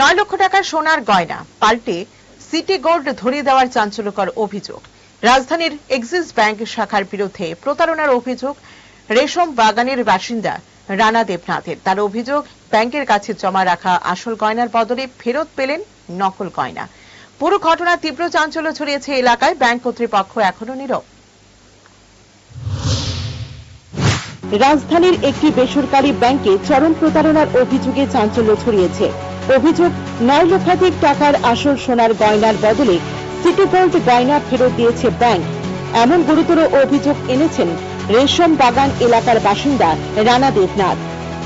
নয় লক্ষ টাকার সোনার গয়না, পাল্টে সিটি গোল্ড ধরিয়ে দেওয়ার চাঞ্চল্যকর অভিযোগ। রাজধানীর এক্সিস ব্যাংক শাখার বিরুদ্ধে প্রতারণার অভিযোগ, রেশম বাগানের বাসিন্দা রানা দেবনাথের। তার অভিযোগ, ব্যাংকের কাছে জমা রাখা আসল গয়নার বদলে ফেরত পেলেন নকল গয়না। পুরো ঘটনা তীব্র চাঞ্চল্য ছড়িয়েছে এলাকায়, ব্যাংক কর্তৃপক্ষ এখনও নীরব। রাজধানীর একটি বেসরকারি ব্যাংকে চরম প্রতারণার অভিযোগে চাঞ্চল্য ছড়িয়েছে। অভিযোগ, নয় লক্ষাধিক টাকার আসল সোনার গয়নার বদলে সিটি গোল্ড গয়না ফেরত দিয়েছে ব্যাংক। এমন গুরুতর অভিযোগ এনেছেন রেশম বাগান এলাকার বাসিন্দা রানা দেবনাথ।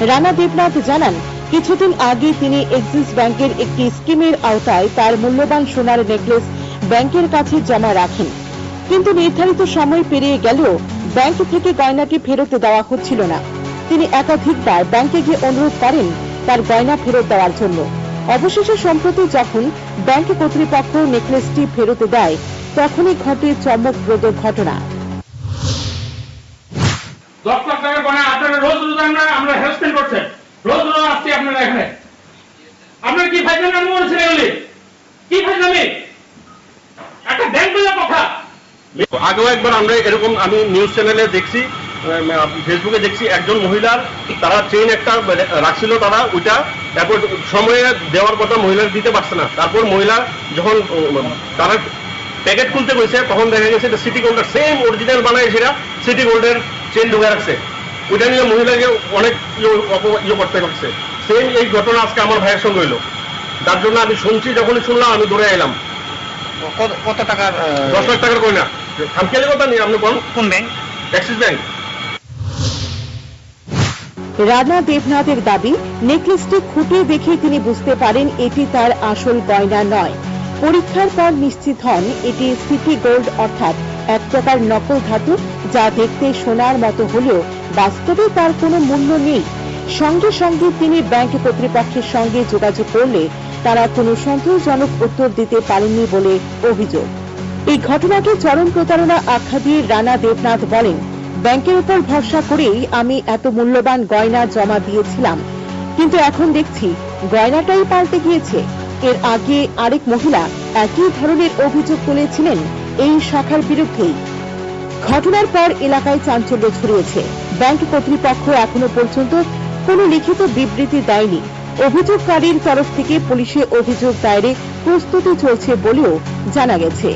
রানা দেবনাথ জানান, কিছুদিন আগে তিনি এক্সিস ব্যাংকের একটি স্কিমের আওতায় তার মূল্যবান সোনার নেকলেস ব্যাংকের কাছে জমা রাখেন। কিন্তু নির্ধারিত সময় পেরিয়ে গেলেও ব্যাংক থেকে গয়নাটি ফেরত দেওয়া হচ্ছিল না। তিনি একাধিকবার ব্যাংকে গিয়ে অনুরোধ করেন তার গয়না ফেরত দেওয়ার জন্য। অবশেষে সম্প্রতি যখন ব্যাংক কর্তৃপক্ষ নেকলেসটি ফেরত দেয় তখনই ঘটে চমকপ্রদ ঘটনা। দশ লাখ টাকার গয়না আপনারা রোজ রোজ আমরা আমরা হেরাসমেন্ট করছেন। রোজ রোজ আসছি আপনারা এখানে। আপনার কি ফাইজলামি আমি বলছেন এগুলি কি একটা ব্যাংক কথা। আগেও একবার আমরা এরকম আমি নিউজ চ্যানেলে দেখছি ফেসবুকে দেখছি একজন মহিলার তারা চেইন একটা রাখছিল তারা ওইটা তারপর সময়ে দেওয়ার কথা মহিলার দিতে পারছে না। তারপর মহিলা যখন তারা প্যাকেট খুলতে গেছে তখন দেখা গেছে এটা সিটি গোল্ডের সেম অরিজিনাল বানায় সেটা সিটি গোল্ডের চেন ঢুকে রাখছে। ওইটা নিয়ে মহিলাকে অনেক ইয়ে ইয়ে করতে পারছে। সেম এই ঘটনা আজকে আমার ভাইয়ের সঙ্গে হইল। তার জন্য আমি শুনছি যখনই শুনলাম আমি দৌড়ে এলাম। কত কত টাকার দশ লাখ টাকার কই না খামখেয়ালি কথা নেই আপনি কোন কোন ব্যাংক অ্যাক্সিস ব্যাংক রানা দেবনাথের দাবি, নেকলেসটি খুঁটিয়ে দেখে তিনি বুঝতে পারেন এটি তার আসল গয়না নয়। পরীক্ষার পর নিশ্চিত হন এটি সিটি গোল্ড অর্থাৎ এক প্রকার নকল ধাতু যা দেখতে সোনার মতো হলেও বাস্তবে তার কোনো মূল্য নেই। সঙ্গে সঙ্গে তিনি ব্যাংক কর্তৃপক্ষের সঙ্গে যোগাযোগ করলে তারা কোনো সন্তোষজনক উত্তর দিতে পারেননি বলে অভিযোগ। এই ঘটনাকে চরম প্রতারণা আখ্যা দিয়ে রানা দেবনাথ বলেন ব্যাংকের উপর ভরসা করেই আমি এত মূল্যবান গয়না জমা দিয়েছিলাম। কিন্তু এখন দেখছি, গয়নাটাই পাল্টে গিয়েছে। এর আগে আরেক মহিলা একই ধরনের অভিযোগ তুলেছিলেন এই শাখার বিরুদ্ধেই। ঘটনার পর এলাকায় চাঞ্চল্য ছড়িয়েছে। ব্যাংক কর্তৃপক্ষ এখনও পর্যন্ত কোনো লিখিত বিবৃতি দেয়নি। অভিযোগকারীর তরফ থেকে পুলিশে অভিযোগ দায়েরে প্রস্তুতি চলছে বলেও জানা গেছে।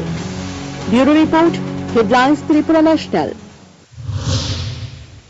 Bureau report, headlines Tripura national.